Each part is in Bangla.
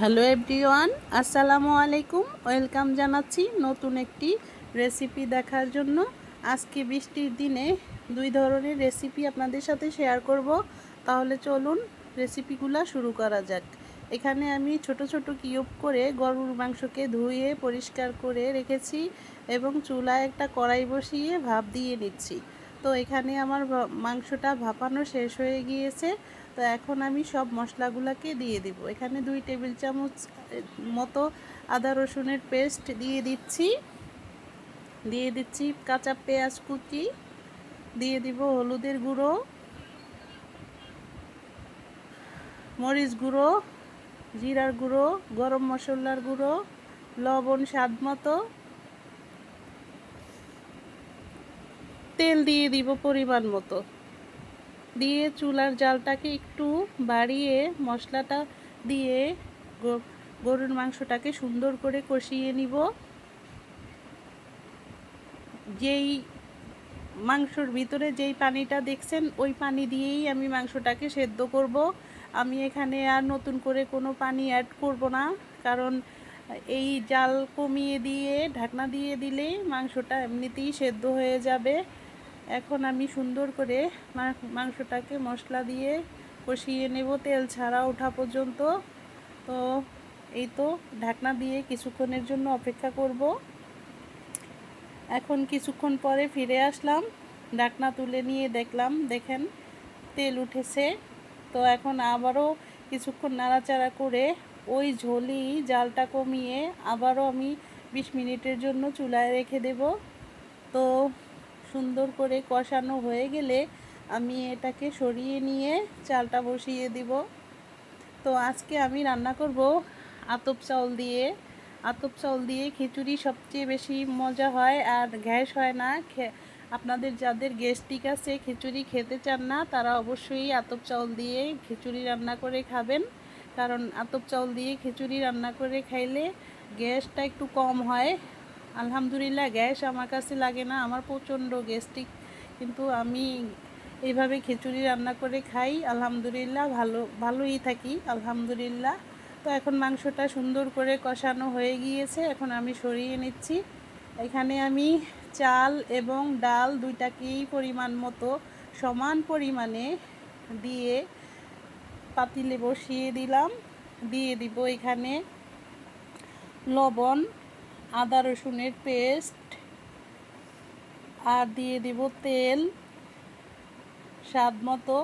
হ্যালো এভরিওয়ান, আসসালামু আলাইকুম। ওয়েলকাম জানাচ্ছি নতুন একটি রেসিপি দেখার জন্য। আজকে বৃষ্টির দিনে দুই ধরনের রেসিপি আপনাদের সাথে শেয়ার করব। তাহলে চলুন রেসিপিগুলা শুরু করা যাক। এখানে আমি ছোট ছোট কিউব করে গরুর মাংসকে ধুয়ে পরিষ্কার করে রেখেছি এবং চুলায় একটা কড়াই বসিয়ে ভাপ দিয়ে নিচ্ছি। তো এখানে আমার মাংসটা ভাপানো শেষ হয়ে গিয়েছে। তো এখন আমি সব মশলাগুলোকে দিয়ে দিব। এখানে দুই টেবিল চামচ মতো আদা রসুনের পেস্ট দিয়ে দিচ্ছি। দিয়ে দিচ্ছি কাঁচা পেঁয়াজ কুচি। দিয়ে দিব হলুদের গুঁড়ো। মরিচ গুঁড়ো, জিরার গুঁড়ো, গরম মশলার গুঁড়ো, লবণ স্বাদ মতো। তেল দিয়ে দিব পরিমাণ মতো। দিয়ে চুলার জালটাকে একটু বাড়িয়ে মশলাটা দিয়ে গরুর মাংসটাকে সুন্দর করে কষিয়ে নিব। যেই মাংসর ভিতরে যেই পানিটা দেখছেন, ওই পানি দিয়েই আমি মাংসটাকে সেদ্ধ করব। আমি এখানে আর নতুন করে কোনো পানি অ্যাড করব না, কারণ এই জাল কমিয়ে দিয়ে, ঢাকনা দিয়ে দিলেই মাংসটা এমনিতেই সেদ্ধ হয়ে যাবে। এখন আমি সুন্দর করে মাংসটাকে মশলা দিয়ে কষিয়ে নেব, তেল ছাড়া ওঠা পর্যন্ত। তো এই তো ঢাকনা দিয়ে কিছুক্ষণের জন্য অপেক্ষা করব। এখন কিছুক্ষণ পরে ফিরে আসলাম, ঢাকনা তুলে নিয়ে দেখলাম, দেখেন তেল উঠেছে। তো এখন আবারও কিছুক্ষণ নাড়াচাড়া করে ওই ঝোলি জালটা কমিয়ে আবারও আমি বিশ মিনিটের জন্য চুলায় রেখে দেব। তো সুন্দর করে কষানো হয়ে গেলে আমি এটাকে সরিয়ে নিয়ে চালটা বসিয়ে দিব। তো আজকে আমি রান্না করব আতপ চাউল দিয়ে। আতপ চাউল দিয়ে খিচুড়ি সবচেয়ে বেশি মজা হয় আর গ্যাস হয় না। আপনাদের যাদের গ্যাস্ট্রিক আছে, খিচুড়ি খেতে চান না, তারা অবশ্যই আতপ চাউল দিয়ে খিচুড়ি রান্না করে খাবেন। কারণ আতপ চাউল দিয়ে খিচুড়ি রান্না করে খাইলে গ্যাসটা একটু কম হয়। আলহামদুলিল্লাহ, গ্যাস আমার কাছে লাগে না, আমার প্রচণ্ড গ্যাস্ট্রিক। কিন্তু আমি এইভাবে খিচুড়ি রান্না করে খাই, আলহামদুলিল্লাহ, ভালো, ভালোই থাকি, আলহামদুলিল্লাহ। তো এখন মাংসটা সুন্দর করে কষানো হয়ে গিয়েছে, এখন আমি সরিয়ে নিচ্ছি। এখানে আমি চাল এবং ডাল দুইটাকেই পরিমাণ মতো, সমান পরিমাণে দিয়ে পাতিলে বসিয়ে দিলাম। দিয়ে দিব এখানে লবণ আদা রসুনের পেস্ট। আর দিয়ে দিব তেল, স্বাদ মতো।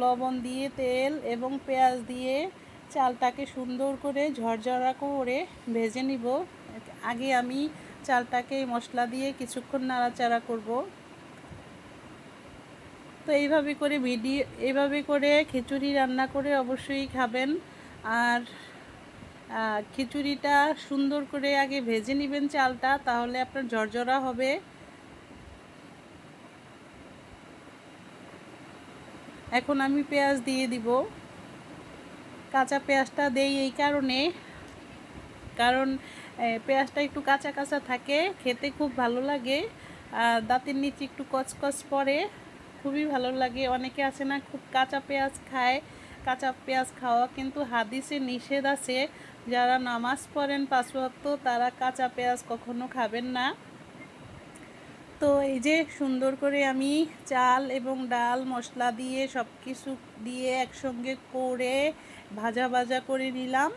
লবণ দিয়ে তেল এবং পেঁয়াজ দিয়ে চালটাকে সুন্দর করে ঝরঝরা করে ভেজে নিব। আগে আমি চালটাকে মশলা দিয়ে কিছুক্ষণ নাড়াচাড়া করব। তো এইভাবে করে ভিডিও, এইভাবে করে খিচুড়ি রান্না করে অবশ্যই খাবেন। আর খিচুড়িটা সুন্দর করে আগে ভেজে নেবেন চালটা, তাহলে আপনার ঝরঝরা হবে। এখন আমি পেঁয়াজ দিয়ে দিব। কাঁচা পেঁয়াজটা দেই এই কারণে, কারণ পেঁয়াজটা একটু কাঁচা কাঁচা থাকে, খেতে খুব ভালো লাগে দাঁতের নিচে একটু কচকচ পরে খুবই ভালো লাগে। অনেকে আছে না, খুব কাঁচা পেঁয়াজ খায়, কাঁচা পেঁয়াজ খাওয়া কিন্তু হাদিসে নিষেধ আছে। যারা নামাজ পড়েন পাঁচ ওয়াক্ত তারা কাঁচা পেঁয়াজ কখনো খাবেন না। তো এই যে সুন্দর করে আমি চাল এবং ডাল মশলা দিয়ে সব কিছু দিয়ে একসঙ্গে করে ভাজা ভাজা করে নিলাম।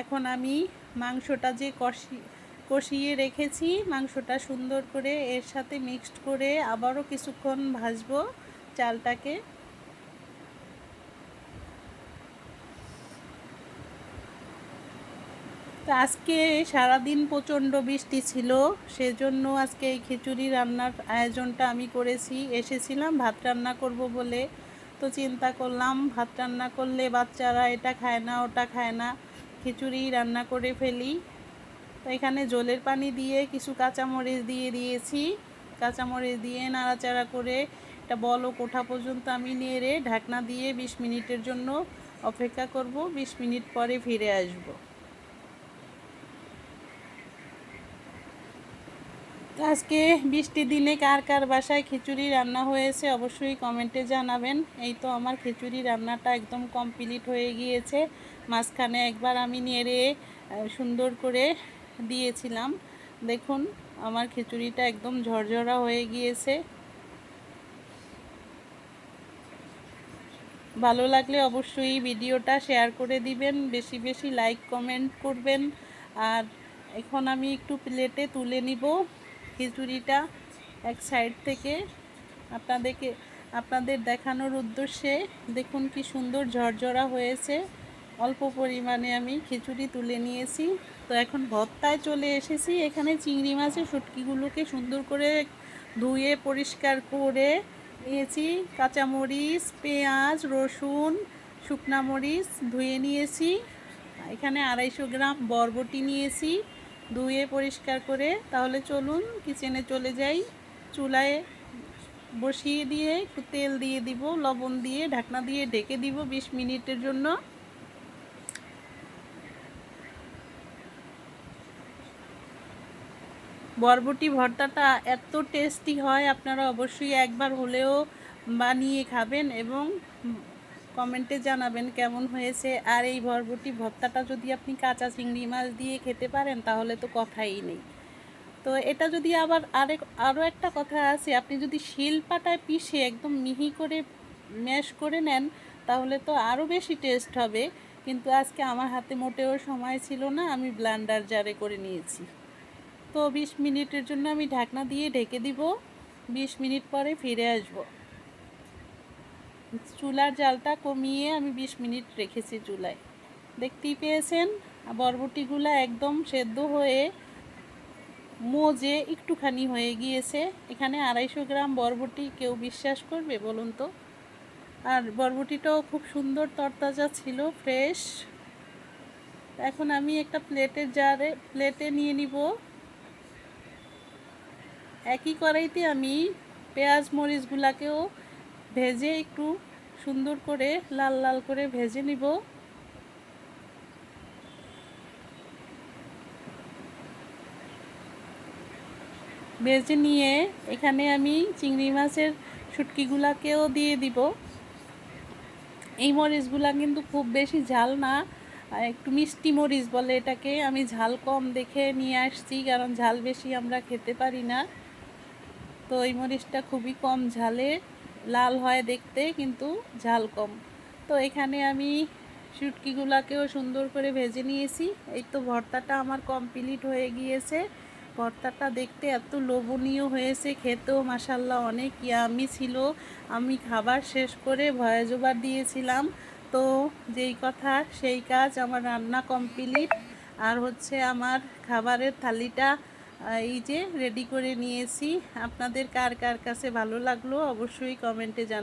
এখন আমি মাংসটা যে কষি, কষিয়ে রেখেছি, মাংসটা সুন্দর করে এর সাথে মিক্সড করে আবারও কিছুক্ষণ ভাজবো চালটাকে। তো আজকে সারাদিন প্রচণ্ড বৃষ্টি ছিল, সেজন্য আজকে এই খিচুড়ি রান্নার আয়োজনটা আমি করেছি। এসেছিলাম, ভাত রান্না করব বলে তো চিন্তা করলাম, ভাত রান্না করলে বাচ্চারা এটা খায় না, ওটা খায় না, খিচুড়ি রান্না করে ফেলি। তো এখানে জলের পানি দিয়ে কিছু কাঁচামরিচ দিয়ে দিয়েছি। কাঁচামরিচ দিয়ে নাড়াচাড়া করে এটা বলো কোঠা পর্যন্ত আমি নেড়ে ঢাকনা দিয়ে বিশ মিনিটের জন্য অপেক্ষা করব। বিশ মিনিট পরে ফিরে আসব। আজকে বৃষ্টির দিনে কার কার বাসায় খিচুড়ি রান্না হয়েছে অবশ্যই কমেন্টে জানাবেন। এই তো আমার খিচুড়ি রান্নাটা একদম কমপ্লিট হয়ে গিয়েছে। মাঝখানে একবার আমি নেড়ে সুন্দর করে দিয়েছিলাম। দেখুন, আমার খিচুড়িটা একদম ঝরঝরা হয়ে গিয়েছে। ভালো লাগলে অবশ্যই ভিডিওটা শেয়ার করে দিবেন, বেশি বেশি লাইক, কমেন্ট করবেন। আর এখন আমি একটু প্লেটে তুলে নিব। খিচুড়িটা এক সাইড থেকে আপনাদেরকে, আপনাদের দেখানোর উদ্দেশ্যে দেখুন কি সুন্দর ঝরঝরা হয়েছে। অল্প পরিমাণে আমি খিচুড়ি তুলে নিয়েছি। তো এখন ভর্তায় চলে এসেছি। এখানে চিংড়ি মাছের শুটকিগুলোকে সুন্দর করে ধুয়ে পরিষ্কার করে নিয়েছি। কাঁচামরিচ, পেঁয়াজ, রসুন, শুকনা মরিচ ধুয়ে নিয়েছি। এখানে আড়াইশো গ্রাম বরবটি নিয়েছি। ধুয়ে পরিষ্কার করে, তাহলে চলুন কিচেনে চলে যাই। চুলায় বসিয়ে দিয়ে একটু তেল দিয়ে দিব, লবণ দিয়ে ঢাকনা দিয়ে ঢেকে দিব বিশ মিনিটের জন্য। বরবটি ভর্তাটা এত টেস্টি হয়, আপনারা অবশ্যই একবার হলেও বানিয়ে খাবেন এবং কমেন্টে জানাবেন কেমন হয়েছে। আর এই বরবটি ভর্তাটা যদি আপনি কাঁচা চিংড়ি মাছ দিয়ে খেতে পারেন, তাহলে তো কথাই নেই। তো এটা যদি আবার আরেক আরও একটা কথা আছে, আপনি যদি শিলপাটায় পিষে একদম মিহি করে ম্যাশ করে নেন, তাহলে তো আরও বেশি টেস্ট হবে। কিন্তু আজকে আমার হাতে মোটেও সময় ছিল না, আমি ব্লান্ডার জারে করে নিয়েছি। তো বিশ মিনিটের জন্য আমি ঢাকনা দিয়ে ঢেকে দিব, বিশ মিনিট পরে ফিরে আসব। চুলার জালটা কমিয়ে আমি বিশ মিনিট রেখেছি চুলায়। দেখতেই পেয়েছেন, বরবটিগুলো একদম সেদ্ধ হয়ে মোজে একটুখানি হয়ে গিয়েছে। এখানে আড়াইশো গ্রাম বরবটি কেউ বিশ্বাস করবে বলুন তো? আর বরবটিটাও খুব সুন্দর তরতাজা ছিল, ফ্রেশ। এখন আমি একটা প্লেটের জারে, প্লেটে নিয়ে নিব। একই কড়াইতে আমি পেঁয়াজ মরিচগুলাকেও ভেজে একটু সুন্দর করে লাল লাল করে ভেজে নিব। ভেজে নিয়ে এখানে আমি চিংড়ি মাছের শুটকিগুলাকেও দিয়ে দিব। এই মরিচগুলা কিন্তু খুব বেশি ঝাল না, একটু মিষ্টি মরিচ বলে এটাকে। আমি ঝাল কম দেখে নিয়ে আসছি, কারণ ঝাল বেশি আমরা খেতে পারি না। তো এই মরিচটা খুবই কম ঝালে লাল হয় দেখতে, কিন্তু ঝাল কম। তো এখানে আমি শুটকিগুলাকেও সুন্দর করে ভেজে নিয়েছি। এই তো ভর্তাটা আমার কমপ্লিট হয়ে গিয়েছে। ভর্তাটা দেখতে এত লোভনীয় হয়েছে, খেতেও মাসাল্লাহ অনেক ইয়ামি ছিল। আমি খাবার শেষ করে ভয়েজোবার দিয়েছিলাম। তো যেই কথা, সেই কাজ আমার রান্না কমপ্লিট আর হচ্ছে আমার খাবারের থালিটা এই যে রেডি করে নিয়েছি। আপনাদের কার কার কাছে ভালো লাগল অবশ্যই কমেন্টে জানান